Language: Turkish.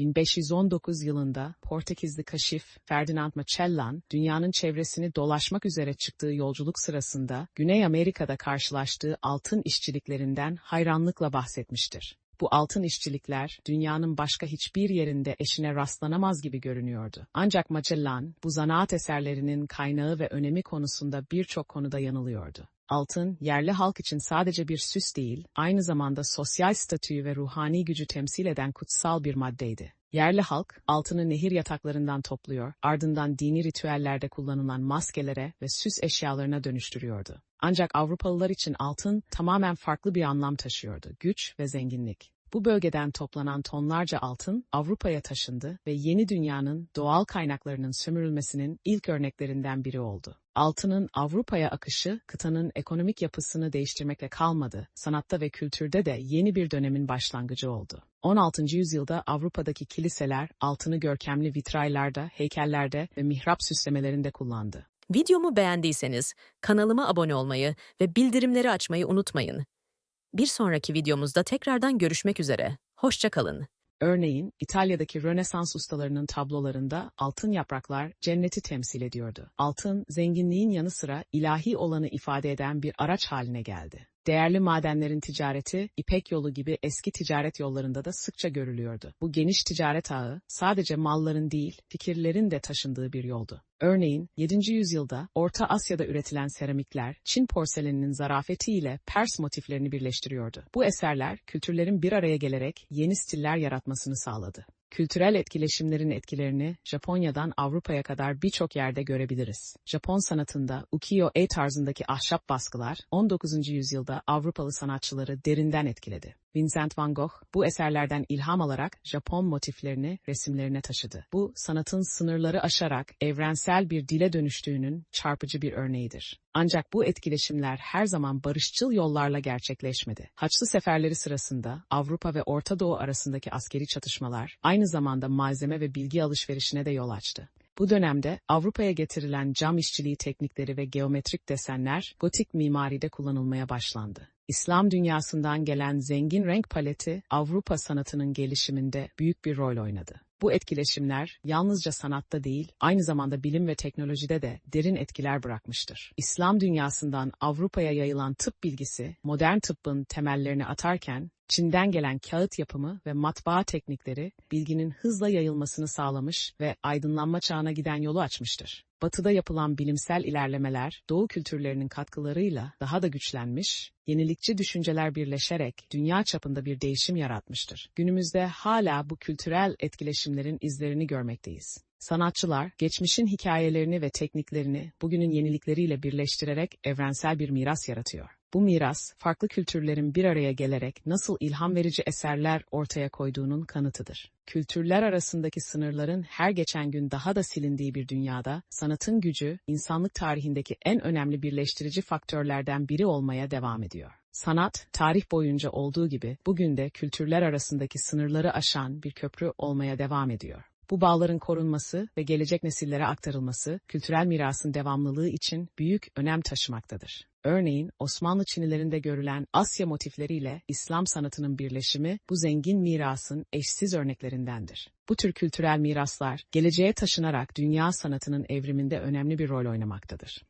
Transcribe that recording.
1519 yılında Portekizli kaşif Ferdinand Magellan, dünyanın çevresini dolaşmak üzere çıktığı yolculuk sırasında Güney Amerika'da karşılaştığı altın işçiliklerinden hayranlıkla bahsetmiştir. Bu altın işçilikler dünyanın başka hiçbir yerinde eşine rastlanamaz gibi görünüyordu. Ancak Magellan bu zanaat eserlerinin kaynağı ve önemi konusunda birçok konuda yanılıyordu. Altın, yerli halk için sadece bir süs değil, aynı zamanda sosyal statüyü ve ruhani gücü temsil eden kutsal bir maddeydi. Yerli halk, altını nehir yataklarından topluyor, ardından dini ritüellerde kullanılan maskelere ve süs eşyalarına dönüştürüyordu. Ancak Avrupalılar için altın tamamen farklı bir anlam taşıyordu, güç ve zenginlik. Bu bölgeden toplanan tonlarca altın Avrupa'ya taşındı ve yeni dünyanın doğal kaynaklarının sömürülmesinin ilk örneklerinden biri oldu. Altının Avrupa'ya akışı kıtanın ekonomik yapısını değiştirmekle kalmadı, sanatta ve kültürde de yeni bir dönemin başlangıcı oldu. 16. yüzyılda Avrupa'daki kiliseler altını görkemli vitraylarda, heykellerde ve mihrap süslemelerinde kullandı. Videomu beğendiyseniz kanalıma abone olmayı ve bildirimleri açmayı unutmayın. Bir sonraki videomuzda tekrardan görüşmek üzere. Hoşça kalın. Örneğin İtalya'daki Rönesans ustalarının tablolarında altın yapraklar cenneti temsil ediyordu. Altın, zenginliğin yanı sıra ilahi olanı ifade eden bir araç haline geldi. Değerli madenlerin ticareti, İpek yolu gibi eski ticaret yollarında da sıkça görülüyordu. Bu geniş ticaret ağı sadece malların değil, fikirlerin de taşındığı bir yoldu. Örneğin 7. yüzyılda Orta Asya'da üretilen seramikler Çin porseleninin zarafetiyle Pers motiflerini birleştiriyordu. Bu eserler kültürlerin bir araya gelerek yeni stiller yaratmasını sağladı. Kültürel etkileşimlerin etkilerini Japonya'dan Avrupa'ya kadar birçok yerde görebiliriz. Japon sanatında ukiyo-e tarzındaki ahşap baskılar 19. yüzyılda Avrupalı sanatçıları derinden etkiledi. Vincent van Gogh bu eserlerden ilham alarak Japon motiflerini resimlerine taşıdı. Bu sanatın sınırları aşarak evrensel bir dile dönüştüğünün çarpıcı bir örneğidir. Ancak bu etkileşimler her zaman barışçıl yollarla gerçekleşmedi. Haçlı seferleri sırasında Avrupa ve Orta Doğu arasındaki askeri çatışmalar aynı zamanda malzeme ve bilgi alışverişine de yol açtı. Bu dönemde Avrupa'ya getirilen cam işçiliği teknikleri ve geometrik desenler gotik mimaride kullanılmaya başlandı. İslam dünyasından gelen zengin renk paleti Avrupa sanatının gelişiminde büyük bir rol oynadı. Bu etkileşimler yalnızca sanatta değil, aynı zamanda bilim ve teknolojide de derin etkiler bırakmıştır. İslam dünyasından Avrupa'ya yayılan tıp bilgisi, modern tıbbın temellerini atarken, Çin'den gelen kağıt yapımı ve matbaa teknikleri bilginin hızla yayılmasını sağlamış ve aydınlanma çağına giden yolu açmıştır. Batıda yapılan bilimsel ilerlemeler Doğu kültürlerinin katkılarıyla daha da güçlenmiş, yenilikçi düşünceler birleşerek dünya çapında bir değişim yaratmıştır. Günümüzde hala bu kültürel etkileşimlerin izlerini görmekteyiz. Sanatçılar, geçmişin hikayelerini ve tekniklerini bugünün yenilikleriyle birleştirerek evrensel bir miras yaratıyor. Bu miras, farklı kültürlerin bir araya gelerek nasıl ilham verici eserler ortaya koyduğunun kanıtıdır. Kültürler arasındaki sınırların her geçen gün daha da silindiği bir dünyada, sanatın gücü, insanlık tarihindeki en önemli birleştirici faktörlerden biri olmaya devam ediyor. Sanat, tarih boyunca olduğu gibi bugün de kültürler arasındaki sınırları aşan bir köprü olmaya devam ediyor. Bu bağların korunması ve gelecek nesillere aktarılması, kültürel mirasın devamlılığı için büyük önem taşımaktadır. Örneğin Osmanlı Çinilerinde görülen Asya motifleriyle İslam sanatının birleşimi bu zengin mirasın eşsiz örneklerindendir. Bu tür kültürel miraslar geleceğe taşınarak dünya sanatının evriminde önemli bir rol oynamaktadır.